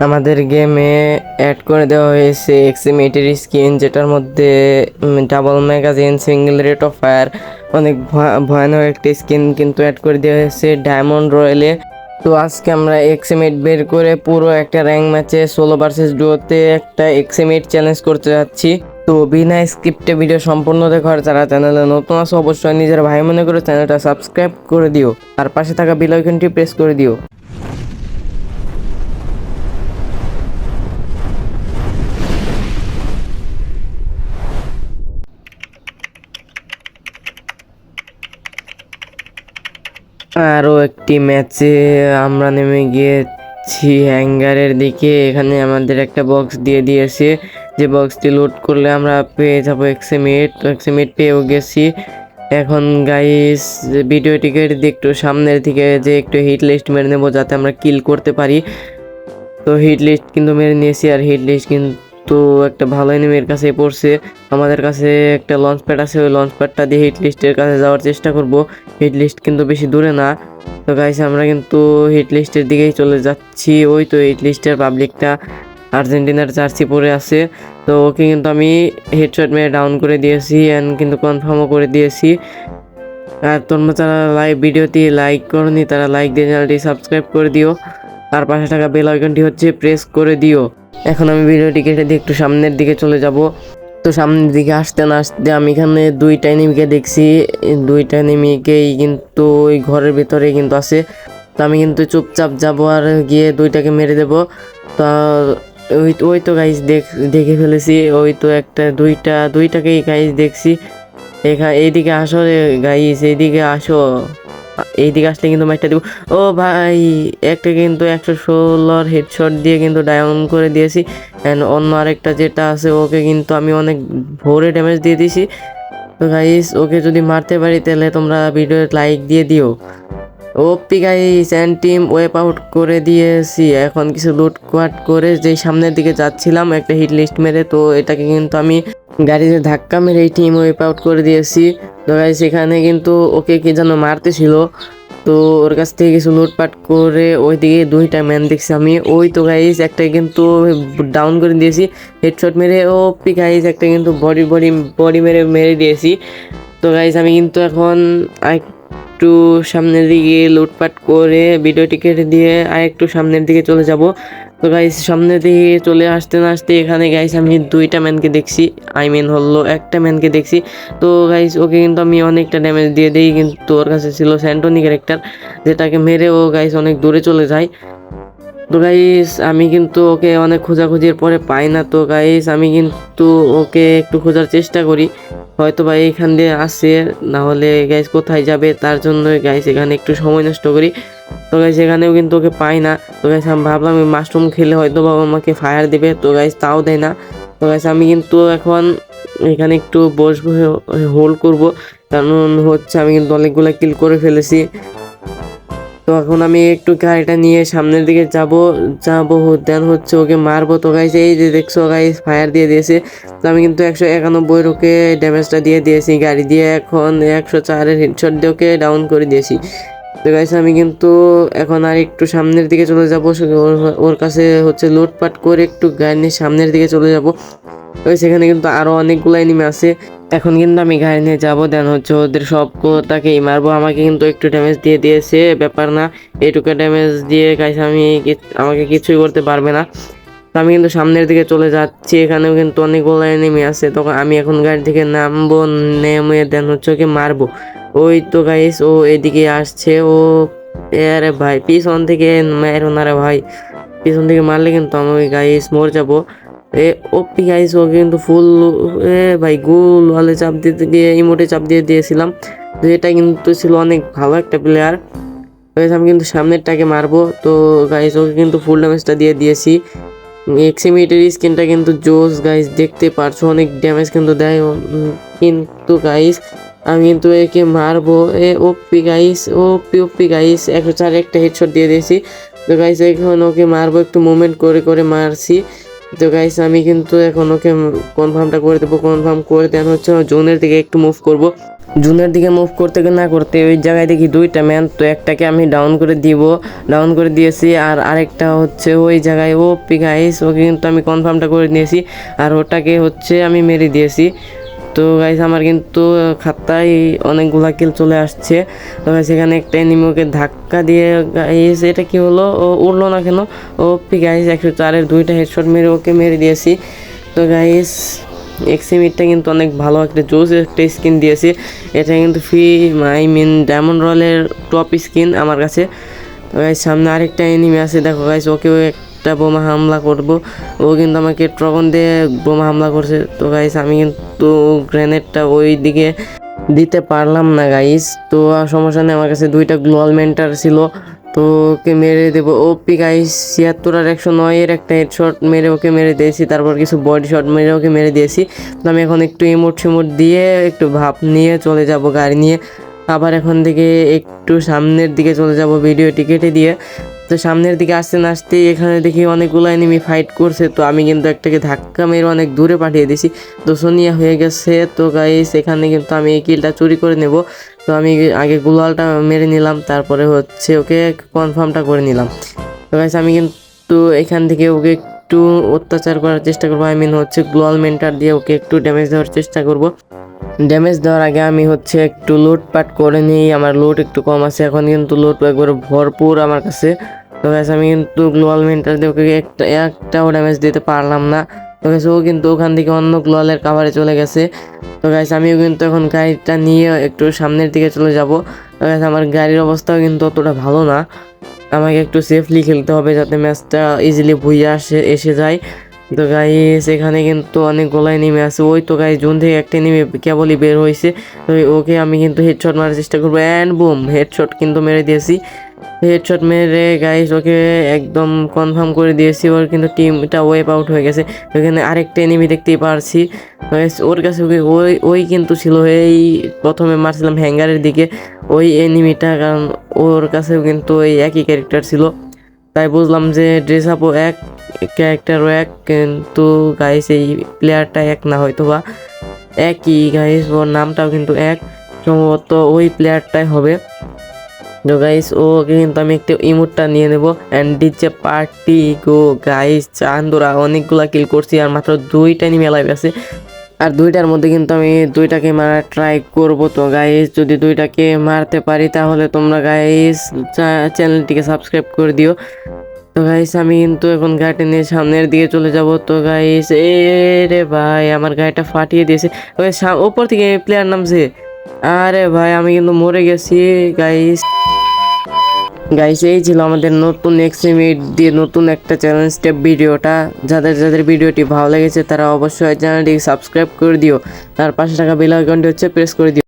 আমাদের গেমে অ্যাড করে দেওয়া হয়েছে এক্সিমেটের স্কিন যেটার মধ্যে double magazine single rate of fire অনেক ভয়া- ভয়ানক একটি স্কিন কিন্তু অ্যাড করে দেওয়া হয়েছে ডায়মন্ড রয়্যালে তো আজকে আমরা এক্সিমেট বের করে পুরো একটা র্যাঙ্ক ম্যাচে সোলো ভার্সেস ডুয়োতে একটা এক্সিমেট চ্যালেঞ্জ করতে যাচ্ছি। তো বিনা স্ক্রিপ্টে ভিডিও সম্পূর্ণ দেখার যারা চ্যানেলে নতুন আছে, অবশ্যই নিজের ভাই মনে করে চ্যানেলটা সাবস্ক্রাইব করে দিও। আর পাশে থাকা বেল আইকনটি প্রেস করে দিও। আরও একটি ম্যাচে আমরা নেমে গিয়েছি হ্যাঙ্গারের দিকে। এখানে আমাদের একটা বক্স দিয়ে দিয়েছে। যে বক্সটি লোড করলে আমরা পেয়ে যাব এক্সিমিট এক্সিমিট পেয়েও গেছি। এখন গাইস ভিডিওটিকে একটু সামনের দিকে যে একটু হিট লিস্ট মেরে নেব যাতে আমরা কিল করতে পারি। তো হিট লিস্ট কিন্তু মেরে নিয়েছি আর হিট লিস্ট কিন্তু একটা ভালো এনিমির কাছে পড়ছে। আমাদের কাছে একটা লঞ্চ প্যাড আছে, ওই লঞ্চ প্যাডটা দিয়ে হিট লিস্টের কাছে যাওয়ার চেষ্টা করব। হিট লিস্ট কিন্তু বেশি দূরে না। তো গাইস আমরা কিন্তু হিট লিস্টের দিকেই চলে যাচ্ছি। ওই তো হিট লিস্টের পাবলিকটা আর্জেন্টিনার জার্সি পরে আছে। তো ওকে কিন্তু আমি হেডশট মেরে ডাউন করে দিয়েছি অ্যান্ড কিন্তু কনফার্মও করে দিয়েছি। আর তোমরা যারা লাইভ ভিডিওটি লাইক করনি, তারা লাইক দিয়ে চ্যানেলটি সাবস্ক্রাইব করে দিও। আর পাশে থাকা বেল আইকনটি হচ্ছে প্রেস করে দিও। এখন আমি ভিডিওটি কেটে দিয়ে একটু সামনের দিকে চলে যাব। তো সামনের দিকে আসতে না আসতে আমি এখানে দুইটা এনিমিকে দেখছি। দুইটা এনিমিকেই কিন্তু ওই ঘরের ভিতরে কিন্তু আছে। তো আমি কিন্তু চুপচাপ যাব আর গিয়ে দুইটাকে মেরে দেব। তা ওই ওই তো গাইজ দেখ, দেখে ফেলেছি। ওই তো একটা, দুইটা, দুইটাকেই গাইজ দেখছি। এখানে এইদিকে আসো রে গাইজ এইদিকে আসো। এইদিকে আসলে কিন্তু ম্যাচটা দিব। ও ভাই, একটা কিন্তু একশো ষোলোর হেডশট দিয়ে কিন্তু ডায়ন করে দিয়েছি। অ্যান্ড অন্য আরেকটা যেটা আছে, ওকে কিন্তু আমি অনেক ভোরে ড্যামেজ দিয়ে দিয়েছি। তো গাইস ওকে যদি মারতে পারি তাহলে তোমরা ভিডিও লাইক দিয়ে দিও। OP guys and team wipe out করে দিয়েছি। এখন কিছু লুট কোয়াট করে যেই সামনের দিকে যাচ্ছিলাম, একটা হিট লিস্ট মেরে, তো এটাকে কিন্তু আমি গাড়িতে ধাক্কা মেরে টিম ওয়েপ আউট করে দিয়েছি। তো গাইস এখানে কিন্তু ওকে কি যেন মারতেছিল। তো ওর কাছ থেকে কিছু লুটপাট করে ওইদিকে দুইটা ম্যান দেখছি আমি। ওই তো গাইস একটা কিন্তু ডাউন করে দিয়েছি। হেডশট মেরে, ও পি গাইস একটা কিন্তু বডি বডি বডি মেরে মেরে দিয়েছি। তো গাইস আমি কিন্তু এখন একটু সামনের দিকে লুটপাট করে ভিডিওটি কেটে দিয়ে আর একটু সামনের দিকে চলে যাব। তো গাইস সামনে দিকে চলে আসতে না আসতে এখানে গাইস আমি দুইটা ম্যানকে দেখছি। আই মিন হলো একটা ম্যানকে দেখছি। তো গাইস ওকে কিন্তু আমি অনেকটা ড্যামেজ দিয়ে দিই, কিন্তু ওর কাছে ছিল স্যান্টনি ক্যারেক্টার যেটাকে মেরে ও গাইস অনেক দূরে চলে যায়। তো গাইস আমি কিন্তু ওকে অনেক খোঁজাখুঁজির পরে পাই না। তো গাইস আমি কিন্তু ওকে একটু খোঁজার চেষ্টা করি। হয়তো বা এইখান দিয়ে আসে, না হলে গাইস কোথায় যাবে, তার জন্য গাইস এখানে একটু সময় নষ্ট করি। তো গাইস এখানেও কিন্তু ওকে পাই না। তো গাইস আমি ভাবলাম আমি মাশরুম খেলে হয়তো বা ও আমাকে ফায়ার দিবে। তো গাইস তাও দেয় না। তো গাইস আমি কিন্তু এখন এখানে একটু বসবো হোল্ড করব। কারণ হচ্ছে আমি কিন্তু অনেকগুলো কিল করে ফেলেছি। তো এখন আমি একটু গাড়িটা নিয়ে সামনের দিকে যাব যাব দেন হচ্ছে ওকে মারবো। তো গাইস এই যে দেখছ গাইস ফায়ার দিয়ে দিয়েছে। তো আমি কিন্তু একশো একানব্বই ওকে ড্যামেজটা দিয়ে দিয়েছি। গাড়ি দিয়ে এখন একশো চারের হেডশট দিয়ে ওকে ডাউন করে দিয়েছি। তো গাইস আমি কিন্তু এখন আর একটু সামনের দিকে চলে যাব। ওর কাছে হচ্ছে লুটপাট করে একটু গাড়ি নিয়ে সামনের দিকে চলে যাব। ওই সেখানে কিন্তু আরও অনেকগুলো এনিমি আছে। এখন কিন্তু আমি গাড়ি নিয়ে যাব। দেন হচ্ছে ওদের সব তাকেই মারবো। আমাকে কিন্তু একটু ড্যামেজ দিয়ে দিয়েছে, ব্যাপার না। এইটুকু ড্যামেজ দিয়ে গাইস আমি আমাকে কিছুই করতে পারবে না। তো আমি কিন্তু সামনের দিকে চলে যাচ্ছি। এখানেও কিন্তু অনেকগুলো এনিমি আছে। তখন আমি এখন গাড়ি থেকে নামবো, নেমে দেন হচ্ছে ওকে মারবো। ওই তো গাইস ও এদিকে আসছে, ও, আরে ভাই, পিছন থেকে মেরো না রে ভাই। পিছন থেকে মারলে কিন্তু আমি ওই গাইস মর যাব। এ, ওপি গাইস ও কিন্তু ফুল এ ভাই, গোল ওয়ালে চাপ দিতে গিয়ে ইমোটে চাপ দিয়ে দিয়েছিলাম। তো এটা কিন্তু ছিল অনেক ভালো একটা প্লেয়ার আমি কিন্তু সামনেরটাকে মারবো। তো গাইস ওকে কিন্তু ফুল ড্যামেজটা দিয়ে দিয়েছি। এক্সিমিটের স্কিনটা কিন্তু জোস গাইস দেখতে পারছ, অনেক ড্যামেজ কিন্তু দেয়। কিন্তু গাইস আমি কিন্তু একে মারবো। এ ওপি গাইস, ওপি ওপি গাইস একশো চার একটা হেডশট দিয়ে দিয়েছি। তো গাইস, এখন ওকে মারবো, একটু মুভমেন্ট করে করে মারছি। তো গাইস, আমি কিন্তু এখন ওকে কনফার্মটা করে দেবো কনফার্ম করে দেন হচ্ছে জোনের দিকে একটু মুভ করব। জুনের দিকে মুভ করতে না করতে ওই জায়গায় দেখি দুইটা ম্যান তো একটাকে আমি ডাউন করে দিব ডাউন করে দিয়েছি। আর আরেকটা হচ্ছে ওই জায়গায় ও পি গাইস, ওকে কিন্তু আমি কনফার্মটা করে দিয়েছি আর ওটাকে হচ্ছে আমি মেরে দিয়েছি। তো গাইস আমার কিন্তু খাতায় অনেকগুলা কিল চলে আসছে। তো গাইস এখানে একটা এনিমি ওকে ধাক্কা দিয়ে গাইস এটা কি হলো? ও উড়লো না কেন? ও পি গাইস একশো চারের দুইটা হেডশট মেরে ওকে মেরে দিয়েছি। তো গাইস এক্সিমিটটা কিন্তু অনেক ভালো একটা জোস একটা স্কিন দিয়েছে। এটা কিন্তু ফ্রি আই মিন ডায়মন্ড রয়্যালের টপ স্কিন আমার কাছে। তো গাইস সামনে আরেকটা এনিমি আছে। দেখো গাইস ওকেও একটা বোমা হামলা করব। ও কিন্তু আমাকে ট্রগন দিয়ে বোমা হামলা করছে। তো গাইস আমি কিন্তু গ্রেনেডটা ওই দিকে দিতে পারলাম না গাইস তো সমস্যা নেই, আমার কাছে দুইটা গ্লোয়াল মেন্টার ছিল। তো ওকে মেরে দেবো। ও পি গাইস ছিয়াত্তর আর একশো নয়ের একটা হেড হেডশট মেরে ওকে মেরে দিয়েছি। তারপর কিছু বডি শট মেরে ওকে মেরে দিয়েছি। তো আমি এখন একটু ইমোট সিমোট দিয়ে একটু ভাব নিয়ে চলে যাব, গাড়ি নিয়ে। আবার এখন থেকে একটু সামনের দিকে চলে যাব ভিডিওটি কেটে দিয়ে। তো সামনের দিকে আসতে না আসতে এখানে দেখি অনেকগুলো এনিমি ফাইট করছে, তো আমি কিন্তু একটাকে ধাক্কা মেরে অনেক দূরে পাঠিয়ে দিয়েছি তো সোনিয়া হয়ে গেছে, তো গাইস এখানে কিন্তু আমি এই কিলটা চুরি করে নেব। তো আমি আগে গুলালটা মেরে নিলাম, তারপরে হচ্ছে ওকে কনফার্মটা করে নিলাম। তো গাইস আমি কিন্তু এখান থেকে ওকে একটু অত্যাচার করার চেষ্টা করব। আই মিন হচ্ছে গ্লোয়াল মেন্টার দিয়ে ওকে একটু ড্যামেজ দেওয়ার চেষ্টা করব। ড্যামেজ দেওয়ার আগে আমি হচ্ছে একটু লুটপাট করে নিই, আমার লুট একটু কম আছে। এখন কিন্তু লুট একবারে ভরপুর আমার কাছে। তো গাইস আমি কিন্তু গ্লোয়াল মেন্টার দিয়ে ওকে একটা, একটাও ড্যামেজ দিতে পারলাম না। তো গাইস ও কিন্তু ওখান থেকে অন্য গ্লোয়ালের কাভারে চলে গেছে। তো গাইস আমিও কিন্তু এখন গাড়িটা নিয়ে একটু সামনের দিকে চলে যাব। তো গাইস আমার গাড়ির অবস্থাও কিন্তু অতটা ভালো না। আমাকে একটু সেফলি খেলতে হবে যাতে ম্যাচটা ইজিলি ভুইয়া আসে, এসে যায়। তো গাইস এখানে কিন্তু অনেক গোলায় নেমে আছে। ওই তো গাইস জুন থেকে একটা নেমে কেবলই বের হয়েছে তো ওকে আমি কিন্তু হেডশট মারার চেষ্টা করব। অ্যান্ড বুম হেডশট কিন্তু মেরে দিয়েছি। হেডশট মেরে গাইস ওকে একদম কনফার্ম করে দিয়েছি। ওর কিন্তু টিমটা ওয়েপ আউট হয়ে গেছে। ওখানে আরেকটা এনিমি দেখতেই পারছি। ওর কাছে ওই ওই কিন্তু ছিল। এই প্রথমে মারছিলাম হ্যাঙ্গারের দিকে। ওই এনিমিটা কারণ ওর কাছেও কিন্তু ওই একই ক্যারেক্টার ছিল। তাই বুঝলাম যে ড্রেস আপও এক ক্যারেক্টারও এক, কিন্তু গাইস এই প্লেয়ারটা এক না হয়তো বা একই। গাইস ওর নামটাও কিন্তু এক। সম্ভবত ওই প্লেয়ারটাই হবে। তো গাইস ওকে কিন্তু আমি একটু ইমোটটা নিয়ে নেব। And DJ party go guys চান্দোরা, অনেকগুলা কিল করছি আর মাত্র দুইটা নিয়ে মেলায় আছে। আর দুইটার মধ্যে কিন্তু আমি দুইটাকে মারার ট্রাই করব। তো গাইস যদি দুইটাকে মারতে পারি তাহলে তোমরা গাইস চ্যানেলটিকে সাবস্ক্রাইব করে দিও। তো গাইস আমি কিন্তু এখন গাড়িটা নিয়ে সামনের দিকে চলে যাব। তো গাইস এ, রে ভাই, আমার গাড়িটা ফাটিয়ে দিয়েছে। ওই ওপর থেকে প্লেয়ার নামছে। আরে ভাই, আমি কিন্তু মরে গেছি গাইস গাইস এই ছিল আমাদের নতুন এক্সিমিট দিয়ে নতুন একটা চ্যালেঞ্জ স্টেপ ভিডিওটা। যাদের যাদের ভিডিওটি ভালো লেগেছে, তারা অবশ্যই চ্যানেলটি সাবস্ক্রাইব করে দিও। তার পাশে থাকা বেল আইকনটি হচ্ছে প্রেস করে দিও।